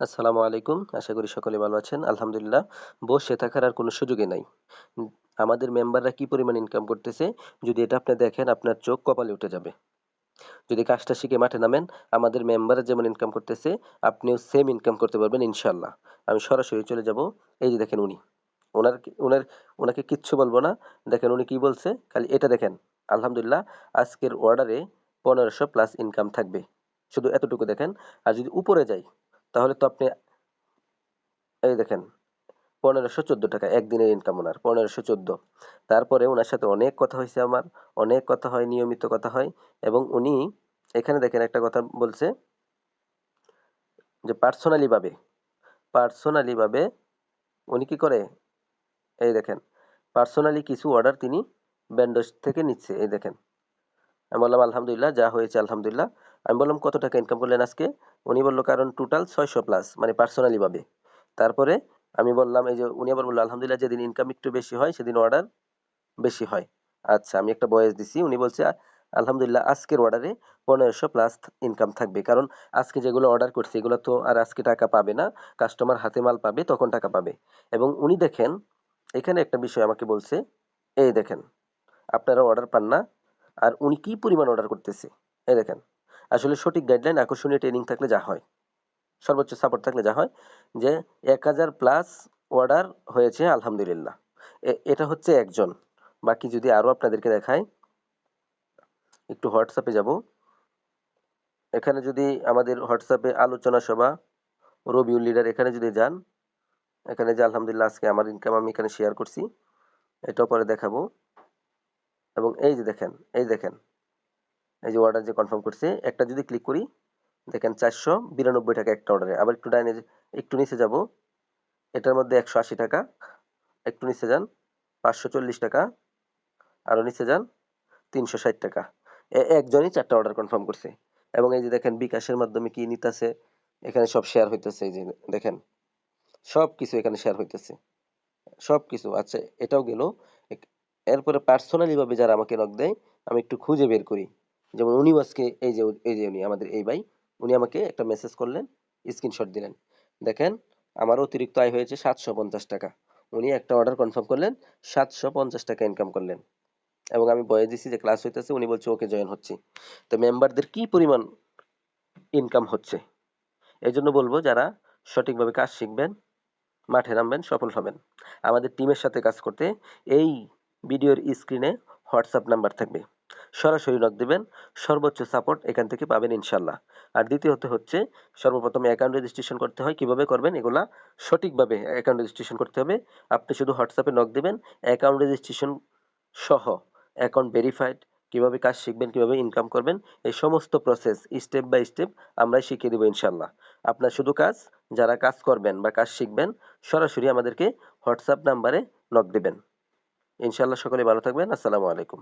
আসসালামু আলাইকুম। আশা করি সকলে ভালো আছেন। আলহামদুলিল্লাহ, বসে থাকার আর কোনো সুযোগই নাই। আমাদের মেম্বাররা কি পরিমাণ ইনকাম করতেছে, যদি এটা আপনি দেখেন, আপনার চোখ কপালে উঠে যাবে। যদি কাজটা শিখে মাঠে নামেন, আমাদের মেম্বাররা যেমন ইনকাম করতেছে, আপনিও সেম ইনকাম করতে পারবেন ইনশাল্লাহ আমি সরাসরি চলে যাব। এই যে দেখেন উনি। ওনার ওনার, ওনাকে কিচ্ছু বলব না। দেখেন উনি কি বলছে, খালি এটা দেখেন। আলহামদুলিল্লাহ, আজকের অর্ডারে পনেরোশো প্লাস ইনকাম থাকবে। শুধু এতটুকু দেখেন। আর যদি উপরে যাই তাহলে তো আপনি, এই দেখেন, পনেরোশো চোদ্দ টাকা, একদিনের ইনকাম ওনার, পনেরোশো চোদ্দ। তারপরে ওনার সাথে অনেক কথা হয়েছে আমার, অনেক কথা হয়, নিয়মিত কথা হয়, এবং উনি এখানে দেখেন একটা কথা বলছে যে পার্সোনালি ভাবে পার্সোনালি ভাবে উনি কি করে, এই দেখেন পার্সোনালি কিছু অর্ডার তিনি ব্যান্ডস থেকে নিচ্ছে, এই দেখেন। আমি বললাম, আলহামদুলিল্লাহ, যা হয়েছে, আলহামদুলিল্লাহ। আমি বললাম, কত টাকা ইনকাম করলেন আজকে? উনি বলল, কারণ টোটাল ছয়শো প্লাস মানে পার্সোনালি ভাবে। তারপরে আমি বললাম, এই যে উনি আবার বলল, আলহামদুলিল্লাহ, যেদিন ইনকাম একটু বেশি হয়, সেদিন অর্ডার বেশি হয়। আচ্ছা আমি একটা বয়স দিছি, উনি বলছে, আলহামদুলিল্লাহ, আজকের অর্ডারে পনেরোশো প্লাস ইনকাম থাকবে। কারণ আজকে যেগুলো অর্ডার করছে, এগুলো তো আর আজকে টাকা পাবে না। কাস্টমার হাতে মাল পাবে, তখন টাকা পাবে। এবং উনি দেখেন, এখানে একটা বিষয় আমাকে বলছে, এই দেখেন, আপনারা অর্ডার পান না, আর উনি কি পরিমাণ অর্ডার করতেছে? এই দেখেন আসলে সঠিক গাইডলাইন আকর্ষণীয় ট্রেনিং থাকলে যা হয়। সর্বোচ্চ সাপোর্ট থাকলে যা হয় যে এক হাজার প্লাস অর্ডার হয়েছে, আলহামদুলিল্লাহ। এটা হচ্ছে একজন। বাকি যদি আরও আপনাদেরকে দেখাই, একটু হোয়াটসঅ্যাপে যাব। এখানে যদি আমাদের হোয়াটসঅ্যাপে আলোচনা সভা, রবিউল লিডার এখানে যদি যান, এখানে যে আলহামদুলিল্লাহ আজকে আমার ইনকাম আমি এখানে শেয়ার করছি, এটাও পরে দেখাবো। এবং এই যে দেখেন, এই দেখেন এই যে অর্ডার যে কনফার্ম করছে, একটা যদি ক্লিক করি, দেখেন চারশো বিরানব্বই টাকা একটা অর্ডারে আবার একটু ডাইনে একটু নিচে যাব, এটার মধ্যে একশো আশি টাকা, একটু নিচে যান, পাঁচশো চল্লিশ টাকা, আরও নিচে যান, তিনশো ষাট টাকা। একজনই চারটা অর্ডার কনফার্ম করছে। এবং এই যে দেখেন বিকাশের মাধ্যমে কি নিতেছে, এখানে সব শেয়ার হইতেছে, এই যে দেখেন, সব কিছু এখানে শেয়ার হইতেছে। সব কিছু আচ্ছা এটাও গেল। এরপরে পার্সোনালি ভাবে যারা আমাকে নক দেয়, আমি একটু খুঁজে বের করি। যেমন উনি আজকে এই যে এই যে উনি, আমাদের এই ভাই, উনি আমাকে একটা মেসেজ করলেন স্ক্রিনশট দিলেন। দেখেন, আমার অতিরিক্ত আয় হয়েছে সাতশো পঞ্চাশ টাকা। উনি একটা অর্ডার কনফার্ম করলেন, সাতশো পঞ্চাশ টাকা ইনকাম করলেন। এবং আমি বয়ে দিছি যে ক্লাস হইতেছে, উনি বলছে, ওকে জয়েন হচ্ছি। তো মেম্বারদের কি পরিমাণ ইনকাম হচ্ছে? এই জন্য বলব, যারা সঠিকভাবে কাজ শিখবেন, মাঠে নামবেন, সফল হবেন। আমাদের টিমের সাথে কাজ করতে এই ভিডিওর স্ক্রিনে হোয়াটসঅ্যাপ নাম্বার থাকবে। সরাসরি নক দিবেন, সর্বোচ্চ সাপোর্ট এখান থেকে পাবেন ইনশাল্লাহ আর দ্বিতীয়ত হচ্ছে, সর্বপ্রথম অ্যাকাউন্ট রেজিস্ট্রেশন করতে হয়, কীভাবে করবেন? এগুলা সঠিকভাবে অ্যাকাউন্ট রেজিস্ট্রেশন করতে হবে। আপনি শুধু হোয়াটসঅ্যাপে নক দিবেন অ্যাকাউন্ট রেজিস্ট্রেশন সহ অ্যাকাউন্ট ভেরিফাইড কীভাবে কাজ শিখবেন, কীভাবে ইনকাম করবেন, এই সমস্ত প্রসেস স্টেপ বাই স্টেপ আমরাই শিখিয়ে দেবো ইনশাল্লাহ আপনার শুধু কাজ, যারা কাজ করবেন বা কাজ শিখবেন, সরাসরি আমাদেরকে হোয়াটসঅ্যাপ নাম্বারে নক দিবেন। ইনশাল্লাহ সকলে ভালো থাকবেন, আসসালামু আলাইকুম।